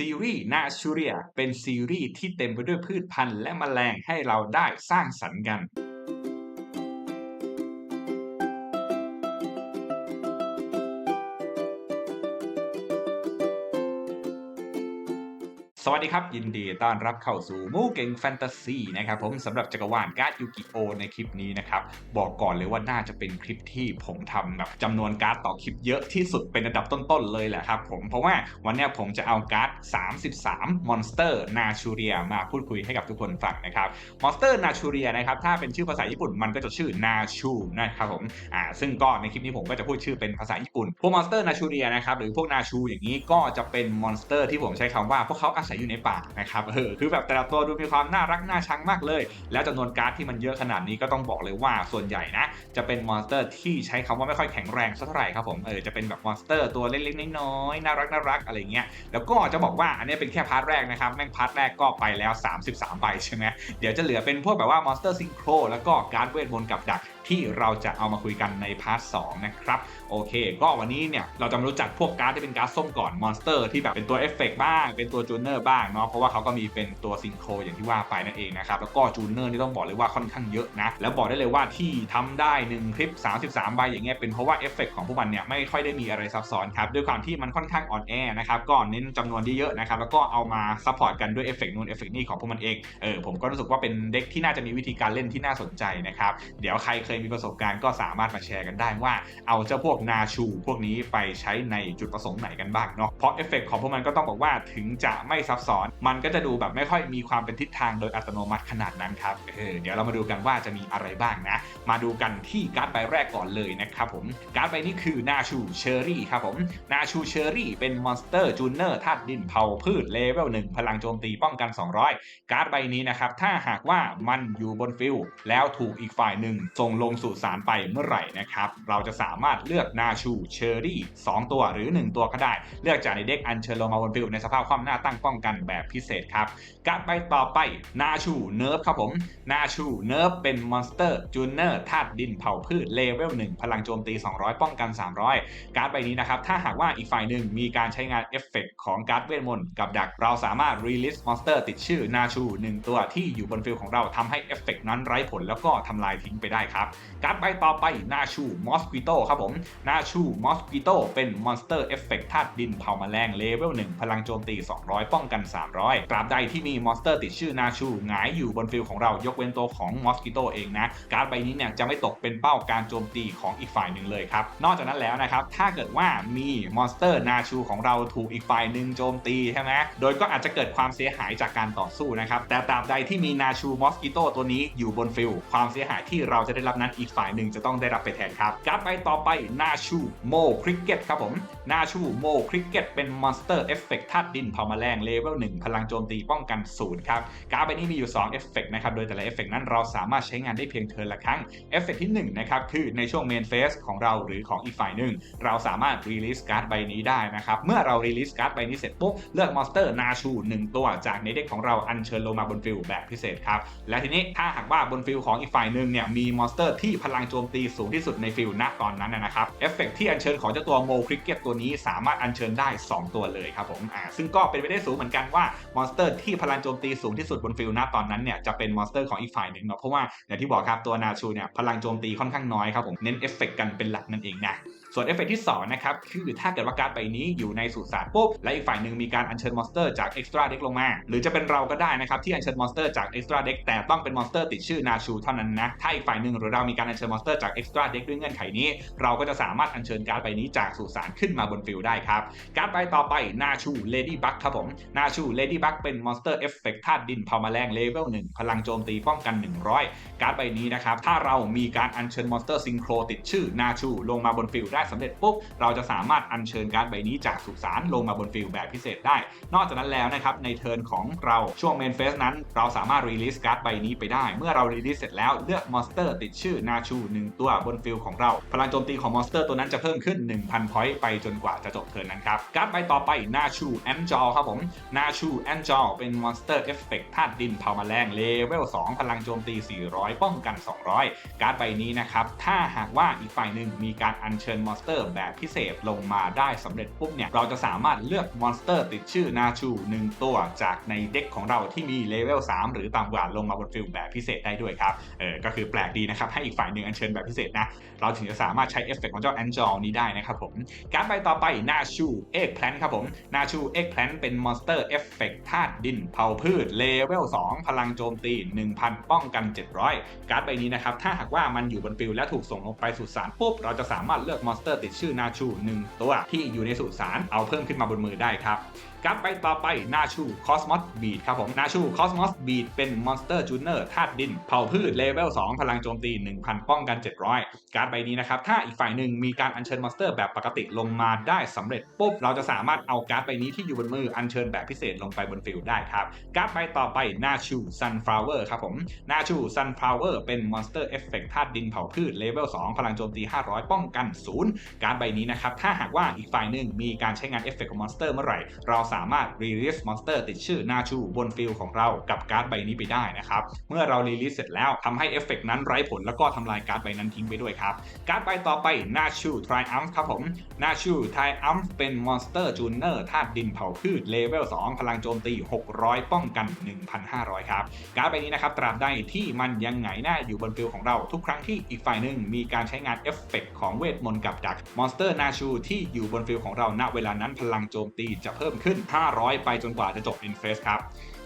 ซีรีส์นาชูเรีย เป็นซีรีส์ที่เต็มไปด้วยพืชพันธุ์และแมลงให้เราได้สร้างสรรค์กัน ดีครับ ยินดีต้อนรับเข้าสู่มูเก่งแฟนตาซีนะครับผมสำหรับจักรวาลการ์ดยูกิโอในคลิปนี้นะครับ บอกก่อนเลยว่าน่าจะเป็นคลิปที่ผมทำแบบจำนวนการ์ดต่อคลิปเยอะที่สุดเป็นอันดับต้นๆเลยแหละครับผมเพราะว่าวันนี้ผมจะเอาการ์ด 33 มอนสเตอร์นาชูเรียมาพูดคุยให้กับทุกคนฟังนะครับมอนสเตอร์นาชูเรียนะครับถ้าเป็นชื่อภาษาญี่ปุ่นมันก็จะชื่อนาชูนะครับผมอ่าซึ่งก็ในคลิปนี้ผมก็จะพูดชื่อเป็นภาษาญี่ปุ่นพวกมอนสเตอร์นาชูเรียนะครับหรือพวกนาชูอย่างนี้ก็จะเป็นมอนสเตอร์ที่ผมใช้คำว่าพวกเขาอาศัยอยู่ในป่านะครับเออคือแบบแต่ละตัวดูมีความน่ารักน่าชังมากเลย แล้วจำนวนการ์ดที่มันเยอะขนาดนี้ก็ต้องบอกเลยว่าส่วนใหญ่นะจะเป็นมอนสเตอร์ที่ใช้คำว่าไม่ค่อยแข็งแรงสักเท่าไหร่ครับผมเออจะเป็นแบบมอนสเตอร์ตัวเล็กๆน้อยๆน่ารักน่ารักอะไรเงี้ยแล้วก็จะบอกว่าอันนี้เป็นแค่พาร์ทแรกนะครับแม่งพาร์ทแรกก็ไปแล้ว 33ใบใช่ไหมเดี๋ยวจะเหลือเป็นพวกแบบว่ามอนสเตอร์ซิงโครแล้วก็การ์ดเวทมนต์กับดัก ที่เราจะเอามาคุยกันในพาร์ทสนะครับโอเค ก็วันนี้เนี่ยเราจะมารู้จักพวกการ์ดที่เป็นการ์ดส้มก่อนมอนสเตอร์ที่แบบเป็นตัวเอฟเฟกบ้าง เป็นตัวจูเนอร์บ้างเนาะเพราะว่าเขาก็มีเป็นตัวซิงโครอย่างที่ว่าไปนั่นเองนะครับแล้วก็จูเนอร์นี่ต้องบอกเลยว่าค่อนข้างเยอะนะแล้วบอกได้เลยว่าที่ทำได้1คลิป 33ใบอย่างเงี้ยเป็นเพราะว่าเอฟเฟกของพวกมันเนี่ยไม่ค่อยได้มีอะไรซับซ้อนครับด้วยความที่มันค่อนข้างอ่อนแอนะครับก็เน้นจำนวนที่เยอะนะครับแล้วก็เอามาซัพพอร์ตกันด้วยเอฟเฟกนู่นเอฟเฟกนี่ของพวกมันเองเออผมก็รู้สึกว่าเป็นเด็กที่น่าจะมีวิธีการเล่นที่น่าสนใจนะครับเดี๋ยวใครเคยมีประสบการณ์ก็สามารถมาแชร์กันได้ว่าเอาเจ้าพวกนาชู พวกนี้ไปใช้ในจุดประสงค์ไหนกันบ้างเนาะเพราะเอฟเฟกของพวกมันก็ต้องบอกว่าถึงจะไม่ซับซ้อน มันก็จะดูแบบไม่ค่อยมีความเป็นทิศทางโดยอัตโนมัติขนาดนั้นครับเออเดี๋ยวเรามาดูกันว่าจะมีอะไรบ้างนะ มาดูกันที่การ์ดใบแรกก่อนเลยนะครับผมการ์ดใบนี้คือนาชูเชอรี่ครับผมนาชูเชอรี่เป็นมอนสเตอร์จูเนอร์ธาตุดินเผาพืชเลเวลหนึ่งพลังโจมตีป้องกัน 200 การ์ดใบนี้นะครับถ้าหากว่ามันอยู่บนฟิลแล้วถูกอีกฝ่ายหนึ่งส่งลงสู่สารไปเมื่อไหร่นะครับ เราจะสามารถเลือกนาชูเชอรี่ 2 ตัวหรือ 1 ตัวก็ได้ เลือกจากในเด็กอันเชิญลงมาบนฟิลในสภาพความหน้าตั้งป้องกันแบบพิเศษครับการ์ดใบต่อไปนาชูเนิร์ฟครับผมนาชูเนิร์ฟเป็นมอนสเตอร์จูเนอร์ธาตุดินเผาพืชเลเวล1พลังโจมตี 200 ป้องกัน 300 การ์ดใบนี้นะครับ ถ้าหากว่าอีกฝ่ายหนึ่งมีการใช้งานเอฟเฟกของการ์ดเวทมนต์กับดัก เราสามารถรีลิสมอนสเตอร์ติดชื่อนาชู 1 ตัวที่อยู่บนฟิลของเราทำให้เอฟเฟกนั้นไร้ผลแล้วก็ทำลายทิ้งไปได้ครับการ์ดใบต่อไปนาชูมอสกิโตครับผมนาชูมอสกิโตเป็นมอนสเตอร์เอฟเฟกต์ธาตุดินเผาแมลงเลเวล1พลังโจมตี 200 ป้องกัน 300 ตราบใดที่มีมอนสเตอร์ติดชื่อนาชูหงายอยู่บนฟิลของเรายกเว้นตัวของมอสกิโตเองนะ การ์ดใบนี้เนี่ยจะไม่ตกเป็นเป้าการโจมตีของอีกฝ่ายหนึ่งเลยครับ นอกจากนั้นแล้วนะครับ ถ้าเกิดว่ามีมอนสเตอร์นาชูของเราถูกอีกฝ่ายหนึ่งโจมตีใช่ไหมโดยก็อาจจะเกิดความเสียหายจากการต่อสู้นะครับแต่ตราบใดที่มีนาชูมอสกิโตตัวนี้อยู่บนฟิลความเสียหายที่เราจะได้รับนั้นอีกฝ่ายหนึ่งจะต้องได้รับไปแทนครับการ์ดใบต่อไปนาชูโมคริกเก็ตครับผมนาชูโมคริกเก็ตเป็นมอนสเตอร์เอฟเฟกต์ธาตุดินเผาแมลงเลเวล1พลังโจมตีป้องกันศูนย์ครับการ์ดใบนี้มีอยู่2เอฟเฟกต์นะครับโดยแต่ละเอฟเฟกต์นั้นเราสามารถใช้งานได้เพียงเทิร์นละครั้งเอฟเฟกต์ที่1นะครับคือในช่วงเมนเฟสของเราหรือของอีกฝ่ายหนึ่งเราสามารถรีลิสการ์ดใบนี้ได้นะครับเมื่อเรารีลิสการ์ดใบนี้เสร็จปุ๊บเลือกมอนสเตอร์นาชู1ตัวจากในเด็กของเราอัญเชิญลงมาบนฟิลแบบพิเศษครับและทีนี้ถ้าหากว่าบนฟิลของอีกฝ่ายหนึ่งเนี่ยมีมอนสเตอร์ที่พลังโจมตีสูงที่สุดในฟิลณตอนนั้นนะครับเอฟเฟกที่อัญเชิญของเจ้าตัวโมคริกเก็ตตัวนี้สามารถอัญเชิญได้ 2 ตัวเลยครับผมอ่าซึ่งก็เป็นไปได้สูงเหมือนกันว่ามอนสเตอร์ที่พลังโจมตีสูงที่สุดบนฟิลณตอนนั้นเนี่ยจะเป็นมอนสเตอร์ของอีกฝ่ายหนึ่งเนาะเพราะว่าอย่างที่บอกครับตัวนาชูเนี่ยพลังโจมตีค่อนข้างน้อยครับผมเน้นเอฟเฟกกันเป็นหลักนั่นเองนะ ส่วนเอฟเฟกที่2นะครับคือถ้าเกิดว่าการ์ดใบนี้อยู่ในสุสานปุ๊บและอีกฝ่ายหนึ่งมีการอัญเชิญมอนสเตอร์จากเอ็กซ์ตร้าเด็กลงมา หรือจะเป็นเราก็ได้นะครับที่อัญเชิญมอนสเตอร์จากเอ็กซ์ตร้าเด็กแต่ต้องเป็นมอนสเตอร์ติดชื่อนาชูเท่านั้นนะถ้าอีกฝ่ายหนึ่งหรือเรามีการอัญเชิญมอนสเตอร์จากเอ็กซ์ตร้าเด็กด้วยเงื่อนไขนี้ เราก็จะสามารถอัญเชิญการ์ดใบนี้จากสุสานขึ้นมาบนฟิลได้ครับการ์ดใบต่อไปนาชูเลดี้บัคครับผมนาชูเลดี้บัคเป็นมอนสเตอร์เอฟเฟกธาตุดินเผาแมลงเลเวล1พลังโจมตีป้องกัน 100 การ์ดใบนี้นะครับถ้าเรามีการอัญเชิญมอนสเตอร์ซิงโครติดชื่อนาชูลงมาบนฟิลได้สำเร็จปุ๊บเราจะสามารถอัญเชิญการ์ดใบนี้จากสุสานลงมาบนฟิลแบบพิเศษได้ นอกจากนั้นแล้วนะครับในเทิร์นของเราช่วงเมนเฟสนั้น เราสามารถรีลิสการ์ดใบนี้ไปได้ เมื่อเรารีลิสเสร็จแล้วเลือกมอนสเตอร์ติดชื่อนาชู1ตัวบนฟิลของเรา พลังโจมตีของมอนสเตอร์ตัวนั้นจะเพิ่มขึ้น 1,000 พอยต์ไปจนกว่าจะจบเทิร์นนั้นครับการ์ดใบต่อไปนาชูแอนจอครับผมนาชูแอนจอเป็นมอนสเตอร์เอฟเฟกต์ธาตุดินเผาแมลงเลเวล2พลังโจมตี 400 ป้องกัน 200 การ์ดใบนี้นะครับถ้าหากว่าอีกฝ่ายหนึ่งมีการอัญเชิญมอนอนสเตอร์แบบพิเศษลงมาได้สำเร็จปุ๊บเนี่ยเราจะสามารถเลือกมอนสเตอร์ติดชื่อนาชู 1 ตัวจากในเด็กของเราที่มีเลเวล3หรือต่ำกว่าลงมาบนฟิลแบบพิเศษได้ด้วยครับเออก็คือแปลกดีนะครับให้อีกฝ่ายหนึ่งอัญเชิญแบบพิเศษนะเราถึงจะสามารถใช้เอฟเฟกต์ของเจ้าแอนจอลนี้ได้นะครับผมการไปต่อไปนาชูเอ็กแพลนครับผมนาชูเอ็กแพลนเป็นมอนสเตอร์เอฟเฟกต์ธาตุดินเผาพืชเลเวล2พลังโจมตี 1,000 ป้องกัน 700 การ์ดใบนี้นะครับถ้าหากว่ามันอยู่บนฟิลและถูกส่งลงไปสู่สารปุ๊บเราจะสามารถเลือกมอนสเตอร์ติดชื่อนาชู1ตัวที่อยู่ในสุสานเอาเพิ่มขึ้นมาบนมือได้ครับการ์ดใบต่อไปนาชูคอสมอสบีดครับผมนาชูคอสมอสบีดเป็นมอนสเตอร์จูเนอร์ธาตุดิน เผาพืชเลเวล 2 พลังโจมตี 1,000 ป้องกัน 700 การ์ดใบนี้นะครับ ถ้าอีกฝ่ายหนึ่งมีการอัญเชิญมอนสเตอร์แบบปกติลงมาได้สำเร็จปุ๊บ เราจะสามารถเอาการ์ดใบนี้ที่อยู่บนมืออัญเชิญแบบพิเศษลงไปบนฟิลได้ครับ การ์ดใบต่อไปนาชูซันฟลาวเวอร์ครับผมนาชูซันฟลาวเวอร์เป็นมอนสเตอร์เอฟเฟกต์ธาตุดินเผาพืชเลเวล 2 พลังโจมตี 500 ป้องกัน 0 การ์ดใบนี้นะครับถ้าหากว่าอีกฝ่ายหนึ่งมีการใช้งานเอฟเฟกต์ของมอนสเตอร์เมื่อไหร่เราสามารถรีลิสมอนสเตอร์ติดชื่อนาชูบนฟิลของเรากับการ์ดใบนี้ไปได้นะครับ เมื่อเรารีลิสเสร็จแล้วทำให้เอฟเฟกต์นั้นไร้ผลแล้วก็ทำลายการ์ดใบนั้นทิ้งไปด้วยครับ การ์ดใบต่อไปนาชูทริอัมครับผมนาชูทริอัมเป็นมอนสเตอร์จูเนอร์ธาตุดินเผาพืชเลเวล2 พลังโจมตี 600 ป้องกัน 1,500 ครับ การ์ดใบนี้นะครับตราบใดที่มันยังไงหน้าอยู่บนฟิลของเราทุกครั้งที่อีกฝ่ายหนึ่งมีการใช้งานเอฟเฟกต์ของเวทมนต์กับดักมอนสเตอร์นาชูที่อยู่บนฟิลของเราณเวลานั้นพลังโจมตีจะเพิ่มขึ้น500 ไปจนกว่าจะจบอินเฟสครับ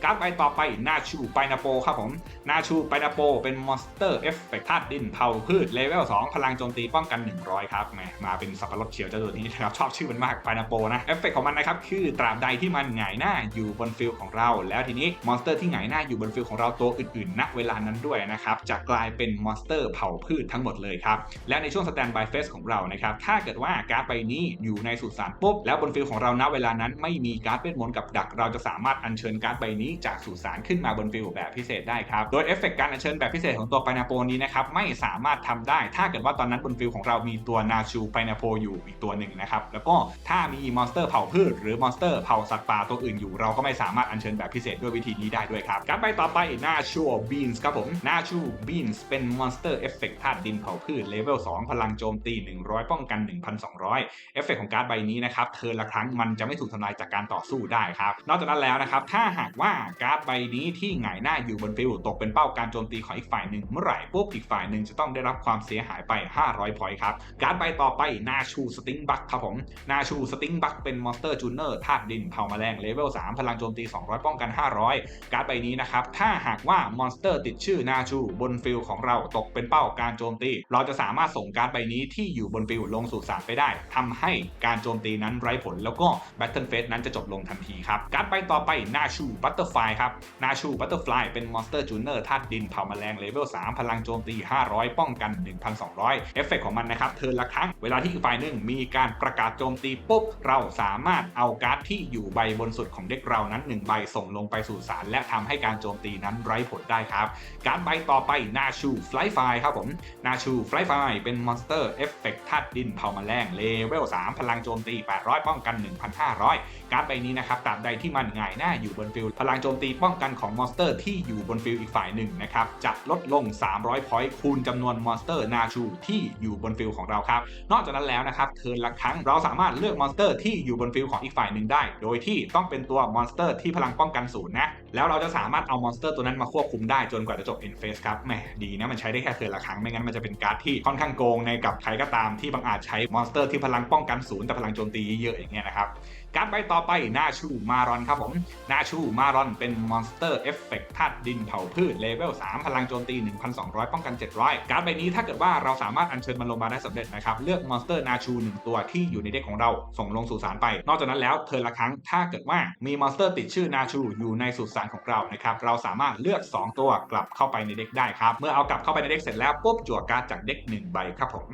การ์ดใบต่อไปนาชูไปนาโปครับผมนาชูไปนาโปเป็นมอนสเตอร์เอฟเฟกต์ธาตุดินเผาพืชเลเวล2พลังโจมตีป้องกัน 100 ครับแหมมาเป็นสับปะรดเขียวเจ้าตัวนี้นะครับชอบชื่อมันมากไปนาโปนะเอฟเฟกต์ของมันนะครับคือตราบใดที่มันหงายหน้าอยู่บนฟิลของเรา แล้วทีนี้มอนสเตอร์ที่หงายหน้าอยู่บนฟิลของเราตัวอื่นๆณเวลานั้นด้วยนะครับจะกลายเป็นมอนสเตอร์เผาพืชทั้งหมดเลยครับและในช่วงสแตนบายเฟสของเรานะครับถ้าเกิดว่าการ์ดใบนี้อยู่ในสุสานปุ๊บแล้วบนฟิลของเราณเวลานั้นไม่มีการ์ดเวทมนต์กับดักเราจะสามารถอัญเชิญการ์ดใบนี้จากสุสานขึ้นมาบนฟิลแบบพิเศษได้ครับ โดยเอฟเฟกต์การอัญเชิญแบบพิเศษของตัวไพนาโปนี้นะครับไม่สามารถทำได้ ถ้าเกิดว่าตอนนั้นบนฟิลของเรามีตัวนาชูไพนาโปอยู่อีกตัวหนึ่งนะครับแล้วก็ถ้ามีมอนสเตอร์เผาพืช หรือมอนสเตอร์เผาสัตว์ป่าตัวอื่นอยู่ เราก็ไม่สามารถอัญเชิญแบบพิเศษด้วยวิธีนี้ได้ด้วยครับการไปต่อไปนาชูบีนส์ครับผมนาชูบีนส์เป็นมอนสเตอร์เอฟเฟกต์ธาตุดินเผาพืชเลเวล2พลังโจมตี 100 ป้องกัน 1,200 เอฟเฟกของการ์ดใบนี้นะครับเทิร์นละครั้งมันจะไม่ถูกทำลายจากการต่อสู้ได้ครับ นอกจากนั้นแล้วนะครับ ถ้าหากว่าการ์ดใบนี้ที่หงายหน้าอยู่บนฟิลตกเป็นเป้าการโจมตีของอีกฝ่ายหนึ่งเมื่อไหร่ปุ๊บอีกฝ่ายหนึ่งจะต้องได้รับความเสียหายไป 500 พอยต์ครับการ์ดใบต่อไปนาชูสติงบัคครับผมนาชูสติงบัคเป็นมอนสเตอร์จูเนอร์ธาตุดินเผาแมลงเลเวล3พลังโจมตี 200 ป้องกัน 500 การ์ดใบนี้นะครับ ถ้าหากว่ามอนสเตอร์ติดชื่อนาชูบนฟิลของเราตกเป็นเป้าการโจมตี เราจะสามารถส่งการ์ดใบนี้ที่อยู่บนฟิลลงสู่สารไปได้ทำให้การโจมตีนั้นไร้ผล แล้วก็แบทเทิลเฟสนั้นจะจบลงทันทีครับ การ์ดใบต่อไปนาชูบัตเตอร์ไฟครับ นาชูบัตเตอร์ไฟเป็นมอนสเตอร์จูเนอร์ธาตุดินเผาแมลงเลเวล 3 พลังโจมตี 500 ป้องกัน 1,200 เอฟเฟกของมันนะครับ เทิร์นละครั้ง เวลาที่อีกฝ่ายหนึ่งมีการประกาศโจมตีปุ๊บ เราสามารถเอาการ์ดที่อยู่ใบบนสุดของเด็กเรานั้น 1 ใบส่งลงไปสู่สารและทำให้การโจมตีนั้นไร้ผลได้ครับ การใบต่อไปนาชูฟลายไฟครับผม นาชูฟลายไฟเป็นมอนสเตอร์เอฟเฟกธาตุดินเผาแมลงเลเวล 3 พลังโจมตี 800 ป้องกัน 1,500 การใบนี้นะครับตราบใดที่มันหงายหน้าอยู่บนฟิลพลังโจมตีป้องกันของมอนสเตอร์ที่อยู่บนฟิลอีกฝ่ายหนึ่งนะครับจะลดลง 300 พอยต์คูณจำนวนมอนสเตอร์นาชูที่อยู่บนฟิลของเราครับ นอกจากนั้นแล้วนะครับเทิร์นละครั้งเราสามารถเลือกมอนสเตอร์ที่อยู่บนฟิลของอีกฝ่ายหนึ่งได้ โดยที่ต้องเป็นตัวมอนสเตอร์ที่พลังป้องกันศูนย์นะแล้วเราจะสามารถเอามอนสเตอร์ตัวนั้นมาควบคุมได้จนกว่าจะจบ end phase ครับแหมดีนะมันใช้ได้แค่เทิร์นละครั้งไม่งั้นมันจะเป็นการ์ดที่ค่อนข้างโกงในกับใครก็ตามที่บางอาจใช้มอนสเตอร์ที่พลังป้องกันศูนย์แต่พลังโจมตีเยอะๆอย่างเงี้ยนะครับ การใบต่อไปนาชูมารอนครับผมนาชูมารอนเป็นมอนสเตอร์เอฟเฟกต์ธาตุดินเผาพืชเลเวล3พลังโจมตี 1,200 ป้องกัน 700 การใบนี้ถ้าเกิดว่าเราสามารถอัญเชิญมันลงมาได้สำเร็จนะครับ เลือกมอนสเตอร์นาชู 1 ตัวที่อยู่ในเด็กของเราส่งลงสู่สารไป นอกจากนั้นแล้วเทิร์นละครั้งถ้าเกิดว่ามีมอนสเตอร์ติดชื่อนาชูอยู่ในสุสานของเรานะครับเราสามารถเลือก 2 ตัวกลับเข้าไปในเด็กได้ครับเมื่อเอากลับเข้าไปในเด็กเสร็จแล้วปุ๊บจั่วการ์ดจากเด็ก1ใบครับผม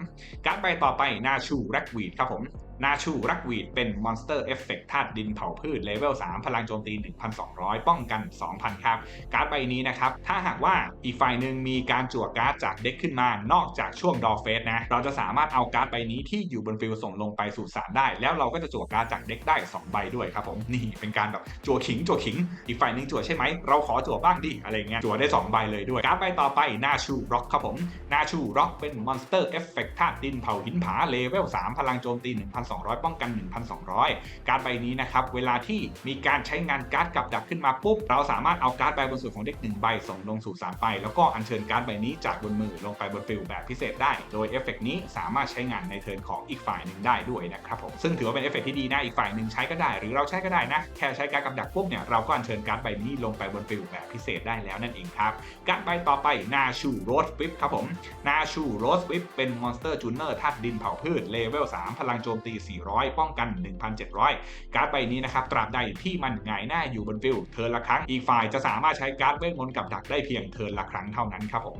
การ์ดใบต่อไปนาชูแร็กวีดครับผม นาชูรักวีดเป็นมอนสเตอร์เอฟเฟกต์ธาตุดินเผาพืชเลเวล 3 พลังโจมตี 1,200 ป้องกัน 2,000 ครับ การ์ดใบนี้นะครับ ถ้าหากว่าอีกฝ่ายหนึ่งมีการจั่วการ์ดจากเด็กขึ้นมานอกจากช่วงดอเฟสนะ เราจะสามารถเอาการ์ดใบนี้ที่อยู่บนฟิลส่งลงไปสู่สารได้ แล้วเราก็จะจั่วการ์ดจากเด็กได้ 2 ใบด้วยครับผมนี่เป็นการแบบจั่วขิงจั่วขิง อีกฝ่ายหนึ่งจั่วใช่ไหมเราขอจั่วบ้างดิอะไรเงี้ยจั่วได้ 2 ใบเลยด้วยการ์ดใบต่อไปนาชูร็อกครับผมนาชูร็อกเป็นมอนสเตอร์เอฟเฟกต์ธาตุดินเผาหินผาเลเวล 3 พลังโจมตี1,200 ป้องกัน 1,200 การ์ดใบนี้นะครับเวลาที่มีการใช้งานการ์ดกับดักขึ้นมาปุ๊บเราสามารถเอาการ์ดใบบนสุดของเด็กหนึ่งใบส่งลงสู่สารไปแล้วก็อัญเชิญการ์ดใบนี้จากบนมือลงไปบนฟิลแบบพิเศษได้ โดยเอฟเฟกต์นี้สามารถใช้งานในเทิร์นของอีกฝ่ายหนึ่งได้ด้วยนะครับผมซึ่งถือว่าเป็นเอฟเฟกต์ที่ดีนะอีกฝ่ายหนึ่งใช้ก็ได้ หรือเราใช้ก็ได้นะแค่ใช้การ์ดกับดักปุ๊บเนี่ยเราก็อัญเชิญการ์ดใบนี้ลงไปบนฟิลแบบพิเศษได้แล้วนั่นเองครับการ์ดใบต่อไปนาชูโรสวิปครับผมนาชูโรสวิปเป็นมอนสเตอร์จูเนอร์ธาตุดินเผาพืชเลเวล3พลังโจมตี400 ป้องกัน 1,700 การ์ดใบนี้นะครับตราบใดที่มันหงายหน้าอยู่บนฟิลเทิร์นละครั้งอีกฝ่ายจะสามารถใช้การ์ดเวทมนต์กับดักได้เพียงเทิร์นละครั้งเท่านั้นครับผม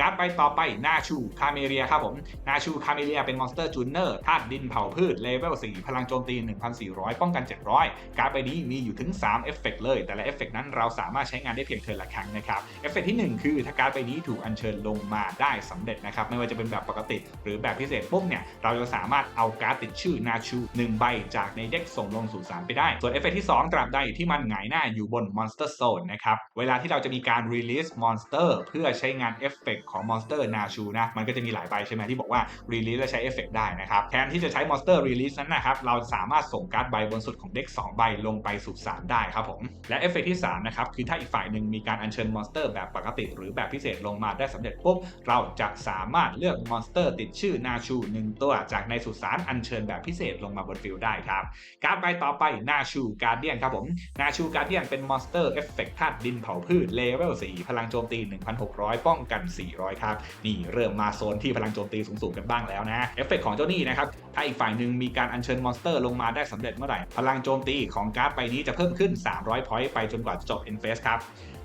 การ์ดใบต่อไปนาชูคาเมเรียครับผมนาชูคาเมเรียเป็นมอนสเตอร์จูเนอร์ธาตุดินเผาพืชเลเวล4พลังโจมตี 1,400 ป้องกัน 700 การ์ดใบนี้มีอยู่ถึง 3 เอฟเฟกต์เลย แต่ละเอฟเฟกต์นั้นเราสามารถใช้งานได้เพียงเทิร์นละครั้งนะครับเอฟเฟกต์ที่ 1 คือถ้าการ์ดใบนี้ถูกอัญเชิญลงมาได้สำเร็จนะครับไม่ว่าจะเป็นแบบปกติ หรือแบบพิเศษปุ๊บเนี่ยเราจะสามารถเอาการ์ดติดชื่อนาชู1ใบจากในเด็กส่งลงสู่สารไปได้ ส่วนเอฟเฟกต์ที่ 2 ตราบใดที่มันหงายหน้าอยู่บนมอนสเตอร์โซนนะครับ เวลาที่เราจะมีการ release มอนสเตอร์เพื่อใช้งานเอฟเฟกต์ของมอนสเตอร์นาชูนะ มันก็จะมีหลายใบใช่ไหมที่บอกว่า release และใช้เอฟเฟกต์ได้นะครับ แทนที่จะใช้มอนสเตอร์ release นั้นนะครับ เราสามารถส่งการ์ดใบบนสุดของเด็ก2ใบลงไปสู่สารได้ครับผม และเอฟเฟกต์ที่3นะครับคือถ้าอีกฝ่ายหนึ่งมีการอัญเชิญมอนสเตอร์แบบปกติ หรือแบบพิเศษลงมาได้สำเร็จปุ๊บเราจะสามารถเลือกมอนสเตอร์ติดชื่อนาชู1ตัวจากในสุสานอัญเชิญแบบพิเศษลงมาบนฟิลได้ครับ การ์ดใบต่อไปนาชูการเดียนครับผมนาชูการเดียนเป็นมอนสเตอร์เอฟเฟกต์ธาตุดินเผาพืชเลเวล4พลังโจมตี 1,600 ป้องกัน 400 ครับ นี่เริ่มมาโซนที่พลังโจมตีสูงๆกันบ้างแล้วนะเอฟเฟกต์ของเจ้านี่นะครับถ้าอีกฝ่ายหนึ่งมีการอัญเชิญมอนสเตอร์ลงมาได้สำเร็จเมื่อไหร่พลังโจมตีของการ์ดใบนี้จะเพิ่มขึ้น 300 พอยต์ไปจนกว่าจะจบ e n f a c e ครับ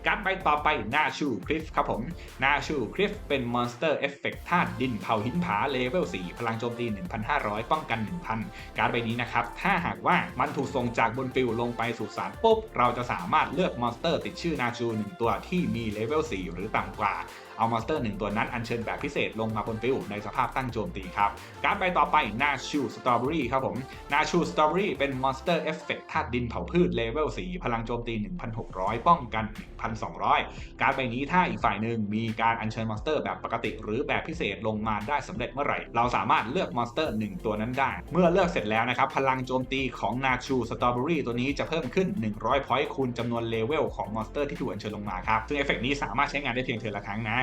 การ์ดใบต่อไปนาชูคริฟครับผมนาชูคริฟเป็นมอนสเตอร์เอฟเฟกต์ธาตุดินเผาหินผาเลเวล 4 พลังโจมตี 1,500 ป้องกัน 1,000 การ์ดใบนี้นะครับ ถ้าหากว่ามันถูกส่งจากบนฟิลลงไปสู่สารปุ๊บ เราจะสามารถเลือกมอนสเตอร์ติดชื่อนาชู 1 ตัวที่มีเลเวล 4 หรือต่ำกว่า เอามอนสเตอร์1ตัวนั้นอัญเชิญแบบพิเศษลงมาบนฟิลในสภาพตั้งโจมตีครับ การ์ดใบต่อไปนาชูสตรอเบอรี่ครับผมนาชูสตรอเบอรี่เป็นมอนสเตอร์เอฟเฟกต์ธาตุดินเผาพืชเลเวล4พลังโจมตี 1,600 ป้องกัน 1,200 การ์ดใบนี้ถ้าอีกฝ่ายหนึ่งมีการอัญเชิญมอนสเตอร์แบบปกติ หรือแบบพิเศษลงมาได้สำเร็จเมื่อไหร่ เราสามารถเลือกมอนสเตอร์ 1 ตัวนั้นได้ เมื่อเลือกเสร็จแล้วนะครับ พลังโจมตีของนาชูสตรอเบอรี่ตัวนี้จะเพิ่มขึ้น 100พอยต์คูณจำนวนเลเวลของมอนสเตอร์ที่ถูกอัญเชิญลงมาครับซึ่งเอฟเฟกต์นี้สามารถใช้งานได้เพียงเทอละครั้งนะ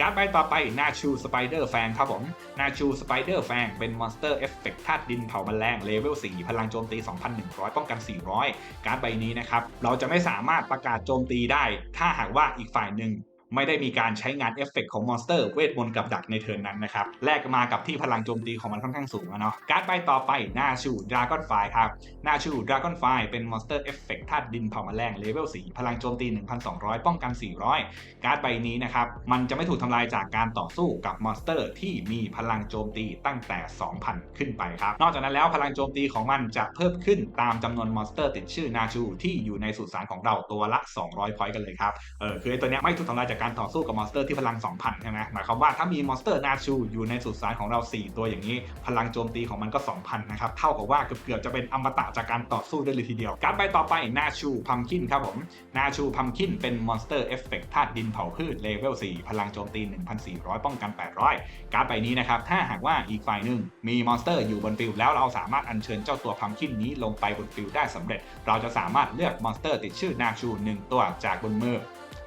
การ์ดใบต่อไปนาชูสไปเดอร์แฟงครับผมนาชูสไปเดอร์แฟงเป็นมอนสเตอร์เอฟเฟกต์ธาตุดินเผาแมลงเลเวล 4 พลังโจมตี 2,100 ป้องกัน 400 การ์ดใบนี้นะครับ เราจะไม่สามารถประกาศโจมตีได้ ถ้าหากว่าอีกฝ่ายหนึ่ง ไม่ได้มีการใช้งานเอฟเฟกต์ของมอนสเตอร์เวทมนต์กับดักในเทิร์นนั้นนะครับ แลกมากับที่พลังโจมตีของมันค่อนข้างสูงอะเนาะการ์ดใบต่อไปนาชูดราก้อนไฟครับนาชูดราก้อนไฟเป็นมอนสเตอร์เอฟเฟกต์ธาตุดินเผาแมลงเลเวล4พลังโจมตี 1,200 ป้องกัน 400 การ์ดใบนี้นะครับ มันจะไม่ถูกทำลายจากการต่อสู้กับมอนสเตอร์ที่มีพลังโจมตีตั้งแต่ 2,000 ขึ้นไปครับ นอกจากนั้นแล้วพลังโจมตีของมันจะเพิ่มขึ้นตามจำนวนมอนสเตอร์ติดชื่อนาชูที่อยู่ในสุสานของเราตัวละ 200พอยต์กันเลยครับเออคือไอตัวเนี้ยไม่ถูกทำลายจากการต่อสู้กับมอนสเตอร์ที่พลัง 2,000 ใช่ไหมหมายความว่าถ้ามีมอนสเตอร์นาชูอยู่ในสุสานของเรา 4 ตัวอย่างนี้ พลังโจมตีของมันก็ 2,000 นะครับ เท่ากับว่าเกือบๆจะเป็นอมตะจากการต่อสู้ได้เลยทีเดียว การไปต่อไปนาชูพัมคินครับผมนาชูพัมคินเป็นมอนสเตอร์เอฟเฟกต์ธาตุดินเผาพืชเลเวล 4 พลังโจมตี 1,400 ป้องกัน 800 การดใบนี้นะครับถ้าหากว่าอีกฝ่ายหนึ่งมีมอนสเตอร์อยู่บนฟิลแล้วเราสามารถอัญเชิญเจ้าตัวพัมคินนี้ลงไปบนฟิลได้สำเร็จ เราจะสามารถเลือกมอนสเตอร์ติดชื่อนาชู1ตัวจากบนมือ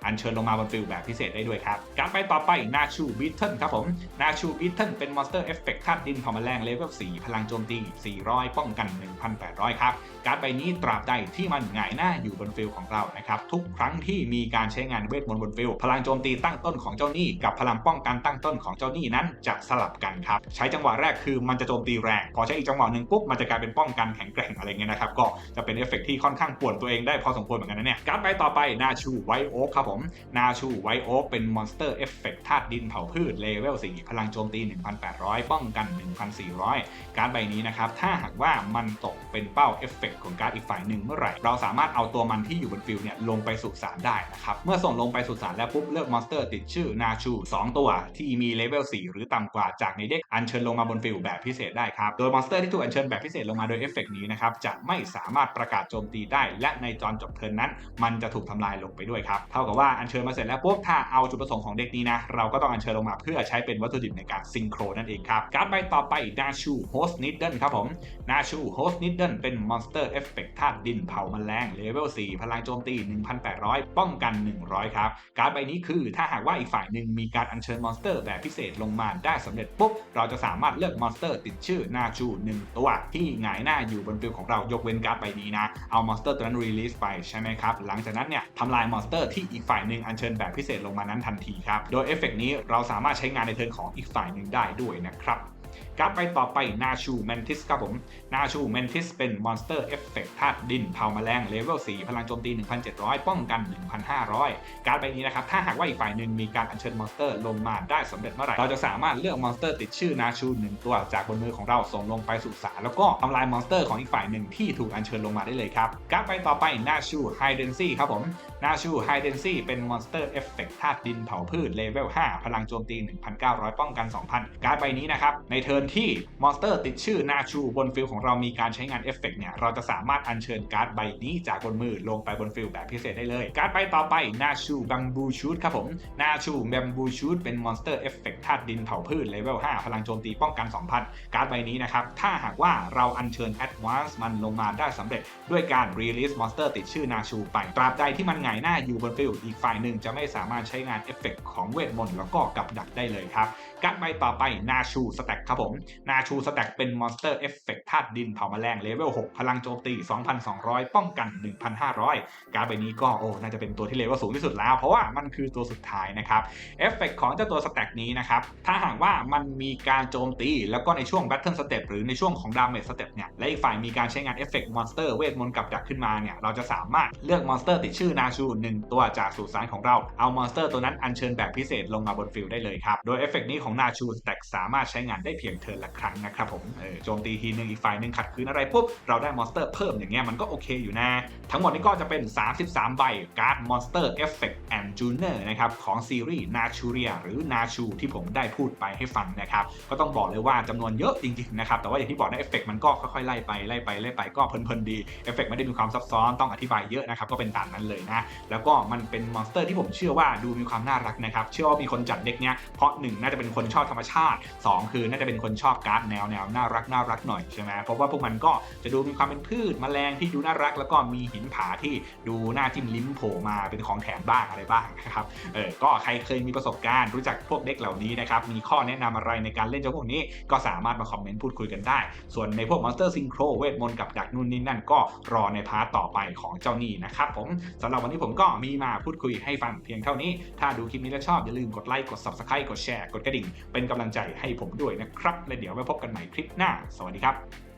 อัญเชิญลงมาบนฟิลแบบพิเศษได้ด้วยครับ การไปต่อไปนาชูบิทเทิลครับผมนาชูบิทเทิลเป็นมอนสเตอร์เอฟเฟกต์ธาตุดินเผาแมลงเลเวล4พลังโจมตี 400 ป้องกัน 1,800 ครับการดใบนี้ตราบใดที่มันหงายหน้าอยู่บนฟิลของเรานะครับทุกครั้งที่มีการใช้งานเวทมนต์บนฟิลพลังโจมตีตั้งต้นของเจ้าหนี้กับพลังป้องกันตั้งต้นของเจ้าหนี้นั้นจะสลับกันครับใช้จังหวะแรกคือมันจะโจมตีแรง พอใช้อีกจังหวะหนึ่งปุ๊บมันจะกลายเป็นป้องกันแข็งแกร่งอะไรเงี้ยนะครับก็จะเป็นเอฟเฟกต์ที่ค่อนข้างป่วนตัวเองได้พอสมควรเหมือนกันนะเนี่ยการดใบต่อไปนาชูไวโอ๊ครับผมผมนาชูไวโอเป็นมอนสเตอร์เอฟเฟกธาตุดินเผาพืชเลเวล4พลังโจมตี 1,800 ป้องกัน 1,400 การดใบนี้นะครับ ถ้าหากว่ามันตกเป็นเป้าเอฟเฟกของการดอีกฝ่ายหนึ่งเมื่อไหร่ เราสามารถเอาตัวมันที่อยู่บนฟิลเนี่ยลงไปสู่สารได้นะครับ เมื่อส่งลงไปสู่สารแล้วปุ๊บเลือกมอนสเตอร์ติดชื่อนาชู 2 ตัวที่มีเลเวล4หรือต่ำกว่าจากในเด็กอัญเชิญลงมาบนฟิลแบบพิเศษได้ครับ โดยมอนสเตอร์ที่ถูกอัญเชิญแบบพิเศษลงมาโดยเอฟเฟกนี้นะครับจะไม่สามารถประกาศโจมตีได้ และในจอนจบเทิร์นนั้น มันจะถูกทำลายลงไปด้วยครับเท่ากับว่าว่าอัญเชิญมาเสร็จแล้วปุ๊บถ้าเอาจุดประสงค์ของเด็กนี้นะเราก็ต้องอัญเชิญลงมาเพื่อใช้เป็นวัตถุดิบในการซิงโครนั่นเองครับการ์ดใบต่อไปนาชูโฮสนิดเดิลครับผมนาชูโฮสนิดเดิลเป็นมอนสเตอร์เอฟเฟกต์ธาตุดินเผาแมลงเลเวล4พลังโจมตี 1,800 ป้องกัน 100 ครับ การ์ดใบนี้คือถ้าหากว่าอีกฝ่ายหนึ่งมีการอัญเชิญมอนสเตอร์แบบพิเศษลงมาได้สำเร็จปุ๊บ เราจะสามารถเลือกมอนสเตอร์ติดชื่อนาชู1ตัวที่หงายหน้าอยู่บนฟิลของเรายกเว้นการ์ดใบนี้นะ เอามอนสเตอร์ตัวนั้นรีลิสไปใช่ไหมครับ หลังจากนั้นเนี่ยทำลายมอนสเตอร์ที่อีกฝ่ายหนึ่งอัญเชิญแบบพิเศษลงมานั้นทันทีครับ โดยเอฟเฟกนี้เราสามารถใช้งานในเทิร์นของอีกฝ่ายหนึ่งได้ด้วยนะครับ การ์ดไปต่อไปนาชูแมนทิสครับผมนาชูแมนทิสเป็นมอนสเตอร์เอฟเฟกต์ธาตุดินเผาแมลงเลเวล4พลังโจมตี 1,700 ป้องกัน 1,500 การ์ดใบนี้นะครับถ้าหากว่าอีกฝ่ายหนึ่งมีการอัญเชิญมอนสเตอร์ลงมาได้สำเร็จเมื่อไหร่เราจะสามารถเลือกมอนสเตอร์ติดชื่อนาชู1ตัวจากบนมือของเราส่งลงไปสู่สารแล้วก็ทำลายมอนสเตอร์ของอีกฝ่ายหนึ่งที่ถูกอัญเชิญลงมาได้เลยครับการ์ดไปต่อไปนาชูไฮเดนซี่ครับผมนาชูไฮเดนซี่เป็นมอนสเตอร์เอฟเฟกต์ธาตุดินเผาพืชเลเวล5พลังโจมตี 1,900 ป้องกัน 2,000 การ์ดใบนี้นะครับในเทิร์นที่มอนสเตอร์ติดชื่อนาชูบนฟิลของเรามีการใช้งานเอฟเฟกเนี่ยเราจะสามารถอัญเชิญการ์ดใบนี้จากบนมือลงไปบนฟิลแบบพิเศษได้เลย การ์ดไปต่อไปนาชูบังบูชูดครับผมนาชูแบมบูชูดเป็นมอนสเตอร์เอฟเฟกธาตุดินเผาพืชเลเวล5พลังโจมตีป้องกัน 2,000 การ์ดใบนี้นะครับ ถ้าหากว่าเราอัญเชิญแอดวานซ์มันลงมาได้สำเร็จ ด้วยการรีลิสมอนสเตอร์ติดชื่อนาชูไปตราบใดที่มันหงายหน้าอยู่บนฟิลอีกฝ่ายหนึ่งจะไม่สามารถใช้งานเอฟเฟกของเวทมนต์แล้วก็กับดักได้เลยครับ การ์ดใบต่อไปนาชูสแต็กครับผมนาชูสแต็กเป็นมอนสเตอร์เอฟเฟกต์ธาตุดินเผาแมลงเลเวล6 พลังโจมตี 2,200 ป้องกัน 1,500 การ์ดใบนี้ก็โอ้น่าจะเป็นตัวที่เลเวลสูงที่สุดแล้ว เพราะว่ามันคือตัวสุดท้ายนะครับเอฟเฟกต์ของเจ้าตัวสแต็กนี้นะครับถ้าหากว่ามันมีการโจมตีแล้วก็ในช่วงแบทเทิลสเต็ปหรือในช่วงของดาเมจสเต็ปเนี่ยและอีกฝ่ายมีการใช้งานเอฟเฟกต์มอนสเตอร์เวทมนต์กับดักขึ้นมาเนี่ยเราจะสามารถเลือกมอนสเตอร์ติดชื่อนาชู1ตัวจากสุสานของเราเอามอนสเตอร์ตัวนั้นอัญเชิญแบบพิเศษลงมาบนฟิลได้เลยครับโดยเอฟเฟกนี้ของนาชูแต็กสามารถใช้งานได้เพียงเทิร์นละครั้งนะครับผมโจมตีทีนึงอีกฝ่ายหนึ่งขัดขืนอะไรปุ๊บเราได้มอนสเตอร์เพิ่มอย่างเงี้ยมันก็โอเคอยู่นะ ทั้งหมดนี้ก็จะเป็น 33 ใบการ์ดมอนสเตอร์เอฟเฟกต์แอนด์จูเนอร์นะครับของซีรีส์นาชูเรียหรือนาชูที่ผมได้พูดไปให้ฟังนะครับก็ต้องบอกเลยว่าจำนวนเยอะจริงๆนะครับแต่ว่าอย่างที่บอกนะเอฟเฟกต์มันก็ค่อยๆไล่ไปไล่ไปไล่ไปก็เพลินๆดีเอฟเฟกต์ไม่ได้มีความซับซ้อนต้องอธิบายเยอะนะครับก็เป็นตามนั้นเลยนะแล้วก็มันเป็นมอนสเตอร์ที่ผมเชื่อว่าดูมีความน่ารักนะครับเชื่อว่ามีคนจัดเด็กเนี้ยเพราะหนึ่งน่าจะเป็นคนชอบธรรมชาติสองคือน่าจะเป็นคนชอบการ์ดแนวแนวน่ารักน่ารักหน่อยใช่ไหมเพราะว่าพวกมันก็จะดูมีความเป็นพืชแมลงที่ดูน่ารัก แล้วก็มีหินผาที่ดูหน้าจิ้มลิ้มโผล่มาเป็นของแถมบ้างอะไรบ้างนะครับเออก็ใครเคยมีประสบการณ์รู้จักพวกเด็กเหล่านี้นะครับมีข้อแนะนำอะไรในการเล่นเจ้าพวกนี้ ก็สามารถมาคอมเมนต์พูดคุยกันได้ ส่วนในพวกมอนสเตอร์ซิงโครเวทมนต์กับดักนู่นนี่นั่นก็รอในพาร์ตต่อไปของเจ้านี่นะครับผมสำหรับวันนี้ผมก็มีมาพูดคุยให้ฟังเพียงเท่านี้ ถ้าดูคลิปนี้แล้วชอบอย่าลืมกดไลค์กด subscribe กดแชร์กดกระดิ่งเป็นกำลังใจให้ผมด้วยนะครับ และเดี๋ยวไว้พบกันใหม่คลิปหน้า สวัสดีครับ